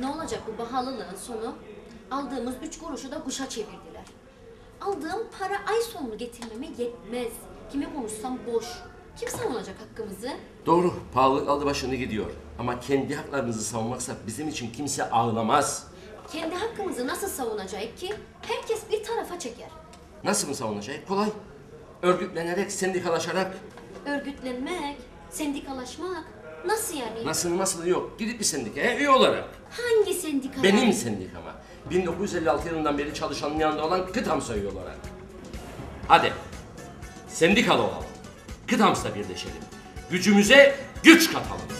Ne olacak bu pahalılığın sonu? Aldığımız üç kuruşu da kuşa çevirdiler. Aldığım para ay sonunu getirmeme yetmez. Kime konuşsam boş. Kim savunacak hakkımızı? Doğru, pahalılık aldı başını gidiyor. Ama kendi haklarımızı savunmaksa bizim için kimse ağlamaz. Kendi hakkımızı nasıl savunacak ki? Herkes bir tarafa çeker. Nasıl mı savunacak? Kolay. Örgütlenerek, sendikalaşarak. Örgütlenmek, sendikalaşmak. Nasıl yani? Nasıl nasıl yok. Gidip bir sendikaya üye olarak. Hangi sendika? Benim sendikama. 1956 yılından beri çalışanın yanında olan Kıtamsa üye olarak. Hadi. Sendikalı olalım. Kıtams'la birleşelim. Gücümüze güç katalım.